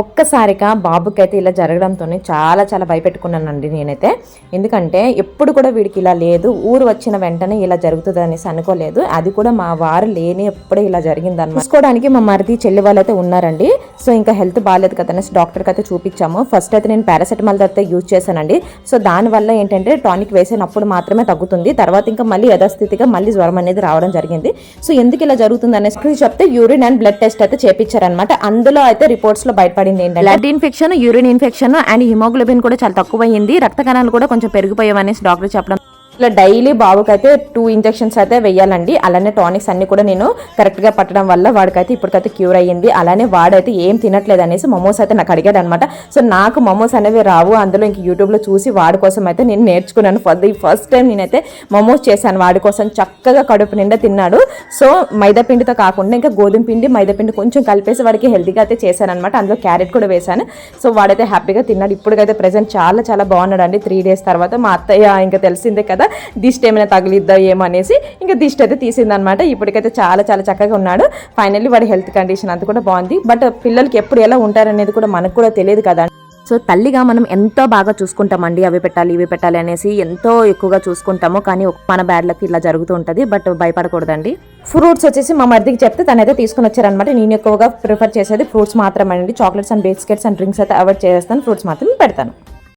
ఒక్కసారిగా బాబుకైతే ఇలా జరగడంతో చాలా చాలా భయపెట్టుకున్నానండి నేనైతే. ఎందుకంటే ఎప్పుడు కూడా వీడికి ఇలా లేదు ఊరు వచ్చిన వెంటనే ఇలా జరుగుతుంది అనేసి అనుకోలేదు. అది కూడా మా వారు లేని ఎప్పుడే ఇలా జరిగిందన్నమాట. చూసుకోవడానికి మా మరిది చెల్లి వాళ్ళు అయితే ఉన్నారండి. సో ఇంకా హెల్త్ బాగాలేదు కదా అనేసి డాక్టర్కి అయితే చూపించాము. ఫస్ట్ అయితే నేను పారాసెటమాల్ అయితే యూజ్ చేశానండి. సో దానివల్ల ఏంటంటే టానిక్ వేసినప్పుడు మాత్రమే తగ్గుతుంది. తర్వాత ఇంకా మళ్ళీ యథాస్థితిగా మళ్ళీ జ్వరం అనేది రావడం జరిగింది. సో ఎందుకు ఇలా జరుగుతుంది అనేసి చెప్తే యూరిన్ అండ్ బ్లడ్ టెస్ట్ అయితే చేపించారనమాట అందులో అయితే రిపోర్ట్స్లో బయట బయటపడింది ఏంటంటే blood infection urine infection and haemoglobin కూడా చాలా తక్కువైంది. రక్త కణాలు కూడా కొంచెం పెరిగిపోయావనేసి డాక్టర్ చెప్పడం ఇట్లా డైలీ బాబుకైతే టూ ఇంజెక్షన్స్ అయితే వేయాలండి అలానే టానిక్స్ అన్ని కూడా నేను కరెక్ట్గా పట్టడం వల్ల వాడికైతే ఇప్పటికైతే క్యూర్ అయ్యింది. అలానే వాడైతే ఏం తినట్లేదు అనేసి మమోస్ అయితే నాకు అడిగాడు అనమాట సో నాకు మమోస్ అనేవి రావు. అందులో ఇంక యూట్యూబ్లో చూసి వాడి కోసం అయితే నేను నేర్చుకున్నాను. ఫస్ట్ ఫస్ట్ టైం నేనైతే మమోస్ చేశాను. వాడి కోసం చక్కగా కడుపు నిండా తిన్నాడు. సో మైదా పిండితో కాకుండా ఇంకా గోధుమ పిండి మైదా పిండి కొంచెం కలిపేసి వాడికి హెల్తీగా అయితే చేశాను అనమాట అందులో క్యారెట్ కూడా వేశాను. సో వాడైతే హ్యాపీగా తిన్నాడు. ఇప్పటికైతే ప్రెసెంట్ చాలా చాలా బాగున్నాడు అండి త్రీ డేస్ తర్వాత మా అత్తయ్య ఇంకా తెలిసిందే కదా దిష్టి ఏమైనా తగిలిద్దా ఏమో అనేసి ఇంకా దిష్టి అయితే తీసిందనమాట. ఇప్పటికైతే చాలా చాలా చక్కగా ఉన్నాడు. ఫైనల్లీ వాడి హెల్త్ కండిషన్ అంతా కూడా బాగుంది. బట్ పిల్లలకి ఎప్పుడు ఎలా ఉంటారనేది కూడా మనకు కూడా తెలియదు కదా. సో తల్లిగా మనం ఎంతో బాగా చూసుకుంటామండి. అవి పెట్టాలి ఇవి పెట్టాలి అనేసి ఎంతో ఎక్కువగా చూసుకుంటాము. కానీ మన బ్యాడ్ లక్ ఇలా జరుగుతూ ఉంటుంది. బట్ భయపడకూడదండి. ఫ్రూట్స్ వచ్చేసి మా మరిదికి చెప్తే తనైతే తీసుకుని వచ్చారనమాట. నేను ఎక్కువగా ప్రిఫర్ చేసేది ఫ్రూట్స్ మాత్రమే అండి chocolates and biscuits and drinks అయితే అవాయిడ్ చేస్తాను. ఫ్రూట్స్ మాత్రమే పెడతాను.